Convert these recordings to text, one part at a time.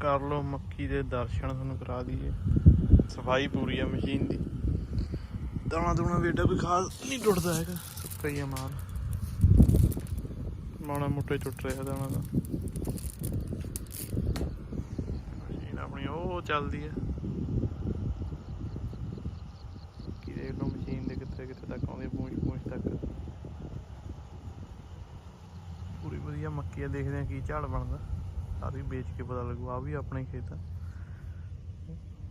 ਕਰ ਲੋ ਮੱਕੀ ਦੇ ਦਰਸ਼ਨ, ਤੁਹਾਨੂੰ ਕਰਾ ਦਈਏ। ਸਫ਼ਾਈ ਪੂਰੀ ਆ ਮਸ਼ੀਨ ਦੀ। ਦਾਣਾ ਦੂਣਾ ਵੀ ਵੀ ਖਾਸ ਨਹੀਂ ਟੁੱਟਦਾ ਹੈਗਾ। ਸੁੱਕਾ ਹੀ ਆ ਮਾਲ। ਮਾਣਾ ਮੋਟੇ ਟੁੱਟ ਰਿਹਾ ਦਾਣਾ ਦਾ ਮਸ਼ੀਨ ਆਪਣੀ ਉਹ ਚੱਲਦੀ ਹੈ ਕੀ ਦੇਖ ਲਓ ਮਸ਼ੀਨ ਦੇ ਕਿੱਥੇ ਕਿੱਥੇ ਤੱਕ ਆਉਂਦੀ ਪੂੰਛ ਪੂੰਛ ਤੱਕ ਪੂਰੀ ਵਧੀਆ ਮੱਕੀ ਆ ਦੇਖਦੇ ਆ ਕੀ ਝਾੜ ਬਣਦਾ। ਸਾਰੀ ਵੇਚ ਕੇ ਪਤਾ ਲੱਗੂ ਆ ਵੀ ਆਪਣੇ ਖੇਤ ਆ।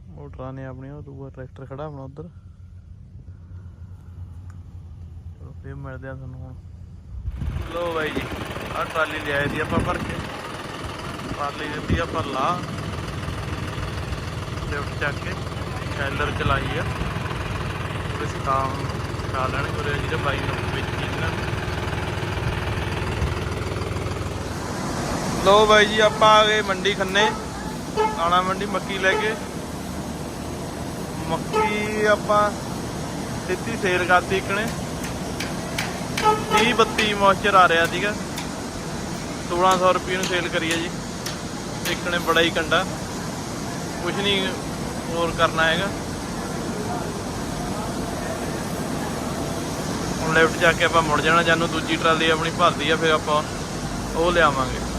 ਮੋਟਰਾਂ ਨੇ ਆਪਣੇ ਉਹ ਦੂਆ ਟਰੈਕਟਰ ਖੜਾ ਆਪਣਾ ਉਧਰ। ਚਲੋ, ਫੇਰ ਮਿਲਦੇ ਆ ਤੁਹਾਨੂੰ ਹੁਣ। ਲੋ ਬਾਈ ਜੀ, ਆਹ ਟਰਾਲੀ ਲਿਆਏ ਦੀ ਆਪਾਂ ਭਰ ਕੇ। ਟਰਾਲੀ ਦਿੱਤੀ ਆਪਾਂ ਲਾ ਲਿਫਟ ਚੱਕ ਕੇ ਸ਼ੈਲਰ ਚਲਾਈ ਆ। ਉਹਦੇ ਸਟਾਮ ਖਾ ਲੈਣ ਕੋਲੇ ਜਿਹੜੇ ਬਾਈ ਨੂੰ ਵਿੱਚ ਇਹਨਾਂ ਨੇ ਲੋ ਬਾਈ ਜੀ, ਆਪਾਂ ਆ ਗਏ ਮੰਡੀ ਖੰਨੇ। ਆਣਾ ਮੰਡੀ, ਮੱਕੀ ਲੈ ਕੇ। ਮੱਕੀ ਆਪਾਂ ਸਿੱਧੀ ਸੇਲ ਕਰਤੀ ਇਕਣੇ 30 32 ਮੋਇਸਚਰ ਆ ਰਿਹਾ ਸੀਗਾ। 1600 ਰੁਪਏ ਨੂੰ ਸੇਲ ਕਰੀਏ ਹੈ ਜੀ ਇਕਣੇ ਬੜਾ ਹੀ ਕੰਡਾ। ਕੁਝ ਨਹੀਂ ਹੋਰ ਕਰਨਾ ਹੈਗਾ। ਹੁਣ ਲੈਫਟ ਜਾ ਕੇ ਆਪਾਂ ਮੁੜ ਜਾਣਾ। ਜਾਨੂੰ ਦੂਜੀ ਟਰਾਲੀ ਆਪਣੀ ਭਰਦੀ ਆ, ਫਿਰ ਆਪਾਂ ਉਹ ਲਿਆਵਾਂਗੇ।